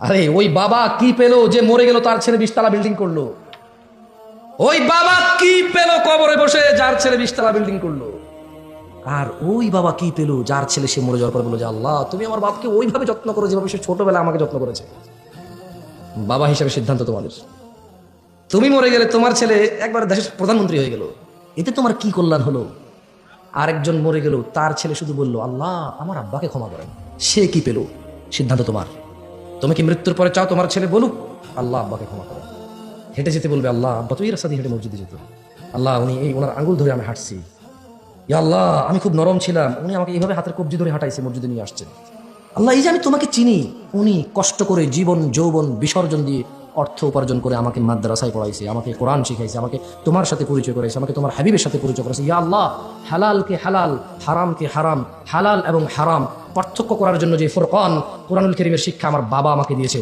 আরে, ওই বাবা কি পেল যে মরে গেল, তার ছেলে বিশতলা বিল্ডিং করল? ওই বাবা কি পেল কবরে বসে, যার ছেলে বিশতলা বিল্ডিং করল? আর ওই বাবা কি পেল, যার ছেলে সে মরে যাওয়ার পর বলল যে, আল্লাহ, তুমি আমার বাপকে ওইভাবে যত্ন করো যেভাবে সে ছোটবেলা আমাকে যত্ন করেছে। বাবা হিসাবে সিদ্ধান্ত তোমাদের। তুমি মরে গেলে তোমার ছেলে একবার দেশের প্রধানমন্ত্রী হয়ে গেল। এতে তোমার কি কল্যাণ হলো? আরেকজন মরে গেল, তার ছেলে শুধু বলল, আল্লাহ, আমার আব্বাকে ক্ষমা করেন। সে কি পেল? সিদ্ধান্ত তোমার। তুমি কি মৃত্যুর পরে চাও তোমার ছেলে বলুক? আল্লাহ আব্বাকে ক্ষমা করেন হেঁটে যেতে বলবে আল্লাহ আব্বা, তো এই রাস্তা দিয়ে হেঁটে মসজিদে যেত আল্লাহ, উনি এই ওনার আঙ্গুল ধরে আমি হাঁটছি। ইয়া আল্লাহ, আমি খুব নরম ছিলাম। উনি আমাকে এইভাবে হাতের কবজি ধরে হাঁটাইছে, মসজিদে নিয়ে আসছেন। আল্লাহ, এই যে আমি তোমাকে চিনি, উনি কষ্ট করে জীবন, যৌবন বিসর্জন দিয়ে অর্থ উপার্জন করে আমাকে মাদ্রাসায় পড়াইছে, আমাকে কোরআন শিখাইছে, আমাকে তোমার সাথে পরিচয় করেছে আমাকে তোমার হাবিবের সাথে পরিচয় করেছে ইয়া আল্লাহ, হালালকে হালাল, হারামকে হারাম, হালাল এবং হারাম পার্থক্য করার জন্য যে ফোরকান কোরআনুল করিমের শিক্ষা আমার বাবা আমাকে দিয়েছে।